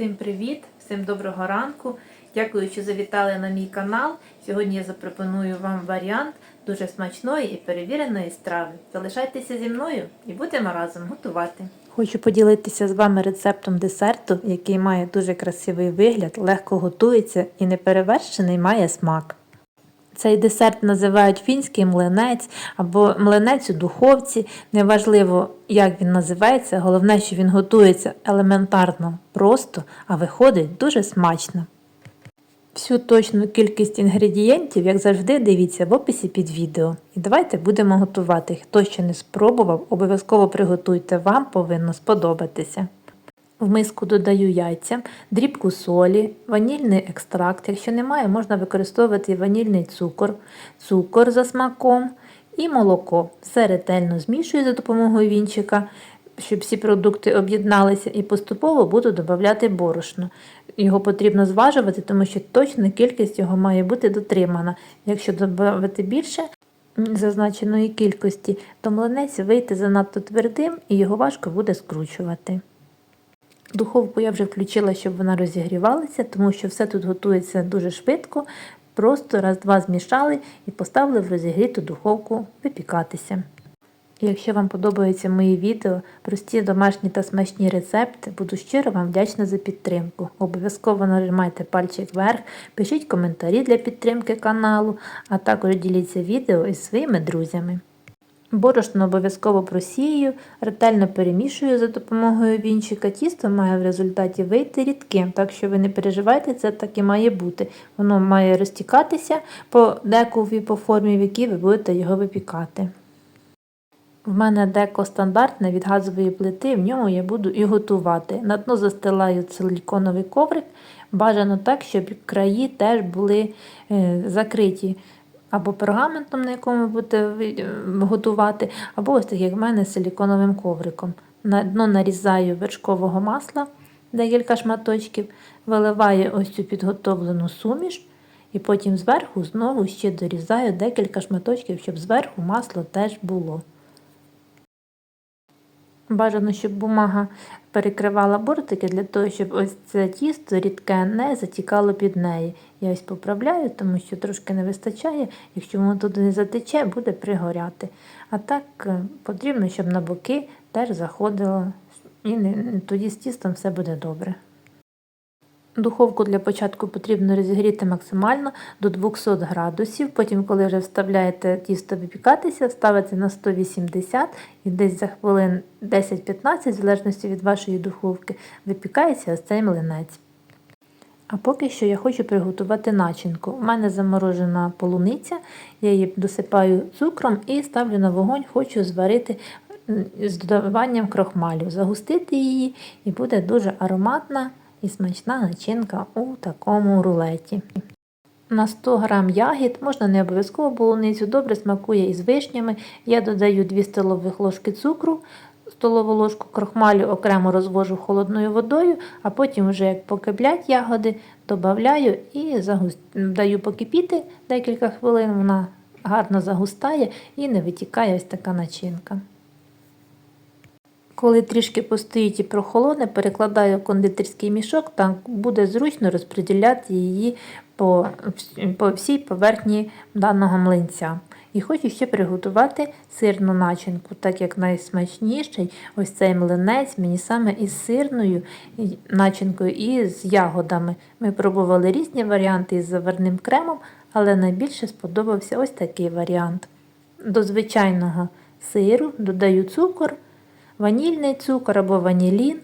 Всім привіт, всім доброго ранку. Дякую, що завітали на мій канал. Сьогодні я запропоную вам варіант дуже смачної і перевіреної страви. Залишайтеся зі мною і будемо разом готувати. Хочу поділитися з вами рецептом десерту, який має дуже красивий вигляд, легко готується і неперевершений має смак. Цей десерт називають фінський млинець або млинець у духовці. Неважливо, як він називається, головне, що він готується елементарно, просто, а виходить дуже смачно. Всю точну кількість інгредієнтів, як завжди, дивіться в описі під відео. І давайте будемо готувати. Хто ще не спробував, обов'язково приготуйте, вам повинно сподобатися. В миску додаю яйця, дрібку солі, ванільний екстракт. Якщо немає, можна використовувати ванільний цукор, цукор за смаком і молоко. Все ретельно змішую за допомогою вінчика, щоб всі продукти об'єдналися, і поступово буду додавати борошно. Його потрібно зважувати, тому що точна кількість його має бути дотримана. Якщо додати більше, зазначеної кількості, то млинець вийде занадто твердим і його важко буде скручувати. Духовку я вже включила, щоб вона розігрівалася, тому що все тут готується дуже швидко. Просто раз-два змішали і поставили в розігріту духовку випікатися. Якщо вам подобаються мої відео, прості домашні та смачні рецепти, буду щиро вам вдячна за підтримку. Обов'язково нажимайте пальчик вверх, пишіть коментарі для підтримки каналу, а також діліться відео із своїми друзями. Борошно обов'язково просію, ретельно перемішую за допомогою вінчика. Тісто має в результаті вийти рідким, так що ви не переживайте, це так і має бути. Воно має розтікатися по декові по формі, в якій ви будете його випікати. В мене деко стандартне від газової плити, в ньому я буду і готувати. На дно застилаю силіконовий коврик, бажано так, щоб краї теж були е, закриті або пергаментом, на якому будете готувати, або ось так, як в мене, силіконовим ковриком. На дно нарізаю вершкового масла декілька шматочків, виливаю ось цю підготовлену суміш, і потім зверху знову ще дорізаю декілька шматочків, щоб зверху масло теж було. Бажано, щоб бумага перекривала бортики для того, щоб ось це тісто рідке не затікало під неї. Я ось поправляю, тому що трошки не вистачає. Якщо воно туди не затече, буде пригоряти. А так е, потрібно, щоб на боки теж заходило, і тоді з тістом все буде добре. Духовку для початку потрібно розігріти максимально до 200 градусів. Потім, коли вже вставляєте тісто випікатися, ставите на 180 і десь за хвилин 10-15, в залежності від вашої духовки, випікається ось цей млинець. А поки що я хочу приготувати начинку. У мене заморожена полуниця, я її досипаю цукром і ставлю на вогонь, хочу зварити з додаванням крохмалю, загустити її і буде дуже ароматна і смачна начинка у такому рулеті. На 100 г ягід можна не обов'язково полуницю, добре смакує із вишнями. Я додаю 2 столових ложки цукру, столову ложку крохмалю окремо розвожу холодною водою, а потім, вже як покиплять ягоди, додаю і загуст... даю покипіти декілька хвилин, вона гарно загустає і не витікає ось така начинка. Коли трішки постоїть і прохолоне, перекладаю в кондитерський мішок, так буде зручно розподіляти її по, по всій поверхні даного млинця. І хочу ще приготувати сирну начинку, так як найсмачніший ось цей млинець мені саме із сирною начинкою і з ягодами. Ми пробували різні варіанти із заварним кремом, але найбільше сподобався ось такий варіант. До звичайного сиру додаю цукор ванільний цукор або ванілін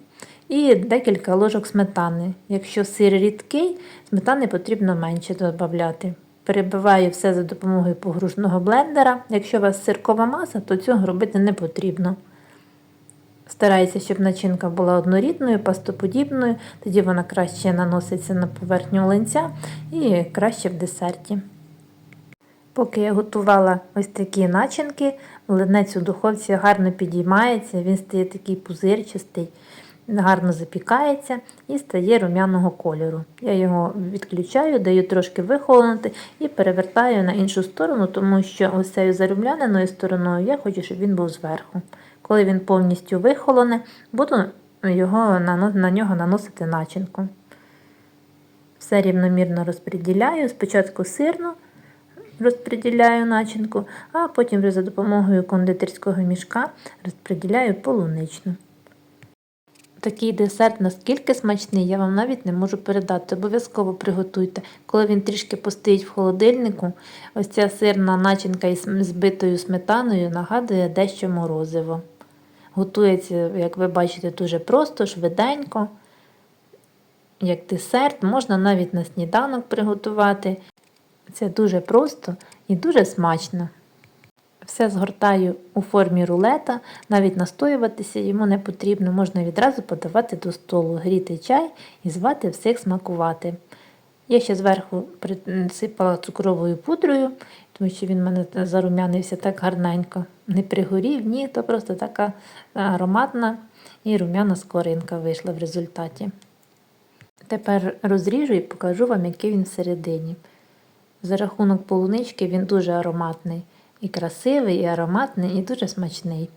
і декілька ложок сметани. Якщо сир рідкий, сметани потрібно менше додати. Перебиваю все за допомогою погружного блендера. Якщо у вас сиркова маса, то цього робити не потрібно. Стараюся, щоб начинка була однорідною, пастоподібною, тоді вона краще наноситься на поверхню ленця і краще в десерті. Поки я готувала ось такі начинки, млинець у духовці гарно підіймається, він стає такий пузирчастий, гарно запікається і стає рум'яного кольору. Я його відключаю, даю трошки вихолонути і перевертаю на іншу сторону, тому що ось цією зарум'яненою стороною я хочу, щоб він був зверху. Коли він повністю вихолоне, буду його, на нього наносити начинку. Все рівномірно розподіляю. Спочатку сирну розподіляю начинку, а потім вже за допомогою кондитерського мішка розподіляю полуничну. Такий десерт наскільки смачний, я вам навіть не можу передати. Обов'язково приготуйте. Коли він трішки постоїть в холодильнику, ось ця сирна начинка із збитою сметаною нагадує дещо морозиво. Готується, як ви бачите, дуже просто, швиденько. Як десерт, можна навіть на сніданок приготувати. Це дуже просто і дуже смачно. Все згортаю у формі рулета, навіть настоюватися йому не потрібно, можна відразу подавати до столу, гріти чай і звати всіх смакувати. Я ще зверху присипала цукровою пудрою, тому що він в мене зарум'янився так гарненько. Не пригорів, ні, то просто така ароматна і рум'яна скоринка вийшла в результаті. Тепер розріжу і покажу вам, який він всередині. За рахунок полунички він дуже ароматний. І красивий, і ароматний, і дуже смачний.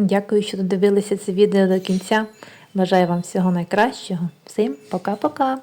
Дякую, що додивилися це відео до кінця. Бажаю вам всього найкращого. Всім пока-пока!